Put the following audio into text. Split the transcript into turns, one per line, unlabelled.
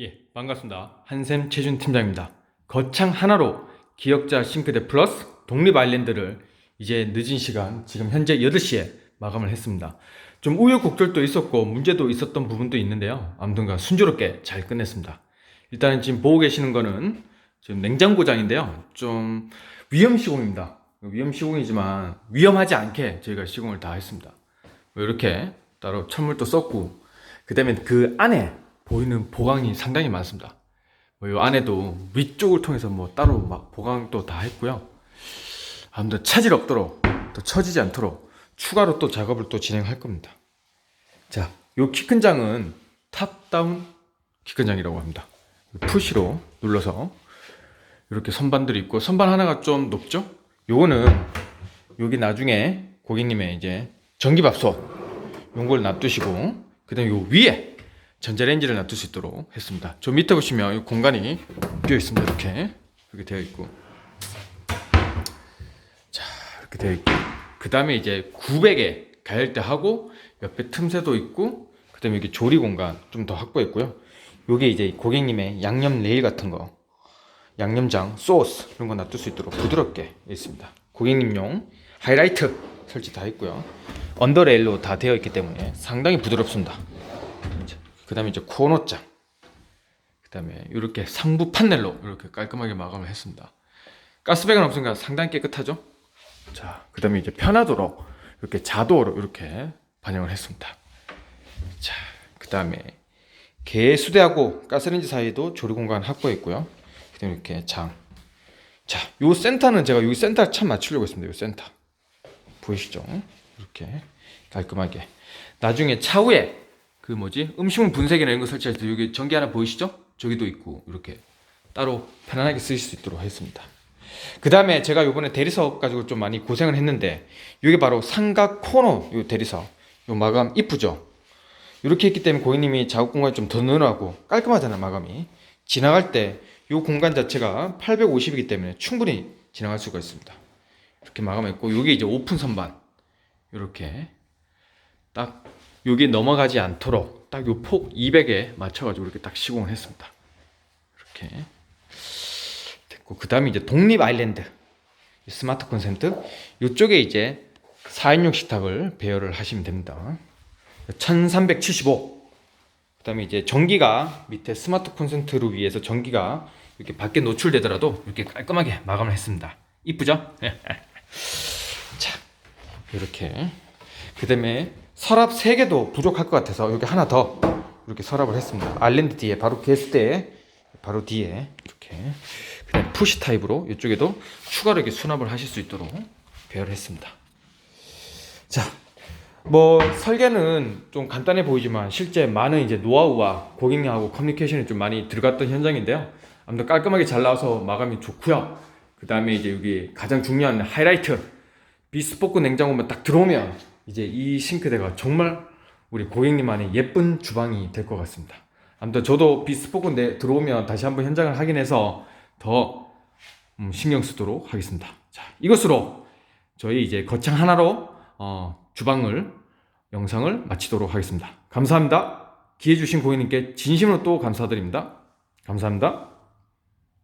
예, 반갑습니다. 한샘 최준 팀장입니다. 거창 하나로 기역자 싱크대 플러스 독립 아일랜드를 이제 늦은 시간, 지금 현재 8시에 마감을 했습니다. 좀 우여곡절도 있었고 문제도 있었던 부분도 있는데요. 아무튼간 순조롭게 잘 끝냈습니다. 일단은 지금 보고 계시는 거는 지금 냉장고장인데요. 좀 위험 시공입니다. 위험 시공이지만 위험하지 않게 저희가 시공을 다 했습니다. 뭐 이렇게 따로 천물도 썼고 그 다음에 그 안에 보이는 보강이 상당히 많습니다. 뭐이 안에도 위쪽을 통해서 뭐 따로 막 보강도 다 했고요. 아무튼 차질 없도록 또 처지지 않도록 추가로 또 작업을 또 진행할 겁니다. 자, 요 키 큰 장은 탑다운 키 큰 장이라고 합니다. 푸시로 눌러서 이렇게 선반들이 있고 선반 하나가 좀 높죠? 요거는 여기 나중에 고객님의 이제 전기밥솥 요걸 놔두시고 그다음에 요 위에 전자레인지를 놔둘 수 있도록 했습니다. 저 밑에 보시면 이 공간이 비어 있습니다. 이렇게 이렇게 되어 있고 자 이렇게 되어 있고 그 다음에 이제 900에 가열대 하고 옆에 틈새도 있고 그 다음에 여기 조리 공간 좀 더 확보했고요. 요게 이제 고객님의 양념 레일 같은 거 양념장, 소스 이런 거 놔둘 수 있도록 부드럽게 있습니다. 고객님용 하이라이트 설치 다 했고요. 언더 레일로 다 되어 있기 때문에 상당히 부드럽습니다. 그 다음에 이제 코너장. 그 다음에 이렇게 상부 판넬로 이렇게 깔끔하게 마감을 했습니다. 가스백은 없으니까 상당히 깨끗하죠? 자, 그 다음에 이제 편하도록 이렇게 자도로 이렇게 반영을 했습니다. 자, 그 다음에 개 수대하고 가스레인지 사이도 조리 공간 확보했고요. 그 다음에 이렇게 장. 자, 요 센터는 제가 여기 센터 참 맞추려고 했습니다. 요 센터. 보이시죠? 이렇게 깔끔하게. 나중에 차후에 그 뭐지 음식물 분쇄기나 이런 거 설치할 때 여기 전기 하나 보이시죠? 저기도 있고 이렇게 따로 편안하게 쓰실 수 있도록 했습니다. 그 다음에 제가 요번에 대리석 가지고 좀 많이 고생을 했는데 이게 바로 삼각 코너 요 대리석 요 마감 이쁘죠? 이렇게 했기 때문에 고객님이 작업 공간이 좀 더 늘어나고 깔끔하잖아요 마감이 지나갈 때요 공간 자체가 850이기 때문에 충분히 지나갈 수가 있습니다. 이렇게 마감했고 요게 이제 오픈 선반 이렇게 딱 여기 넘어가지 않도록 딱요폭 200에 맞춰가지고 이렇게 딱 시공을 했습니다. 이렇게 됐고 그 다음에 이제 독립 아일랜드 스마트 콘센트 이쪽에 이제 4인용 식탁을 배열을 하시면 됩니다. 1375. 그 다음에 이제 전기가 밑에 스마트 콘센트로 위해서 전기가 이렇게 밖에 노출되더라도 이렇게 깔끔하게 마감을 했습니다. 이쁘죠? 자, 이렇게. 그 다음에 서랍 3개도 부족할 것 같아서 여기 하나 더 이렇게 서랍을 했습니다. 아일랜드 뒤에 바로 게스트에 바로 뒤에 이렇게 그다음 푸시 타입으로 이쪽에도 추가로 이렇게 수납을 하실 수 있도록 배열을 했습니다. 자, 뭐 설계는 좀 간단해 보이지만 실제 많은 이제 노하우와 고객님하고 커뮤니케이션이 좀 많이 들어갔던 현장인데요. 아무튼 깔끔하게 잘 나와서 마감이 좋고요. 그 다음에 이제 여기 가장 중요한 하이라이트 비스포크 냉장고만 딱 들어오면 이제 이 싱크대가 정말 우리 고객님만의 예쁜 주방이 될 것 같습니다. 아무튼 저도 비스포크 내 들어오면 다시 한번 현장을 확인해서 더 음, 신경 쓰도록 하겠습니다. 자, 이것으로 저희 이제 거창 하나로 어, 주방을 영상을 마치도록 하겠습니다. 감사합니다. 기회 주신 고객님께 진심으로 또 감사드립니다. 감사합니다.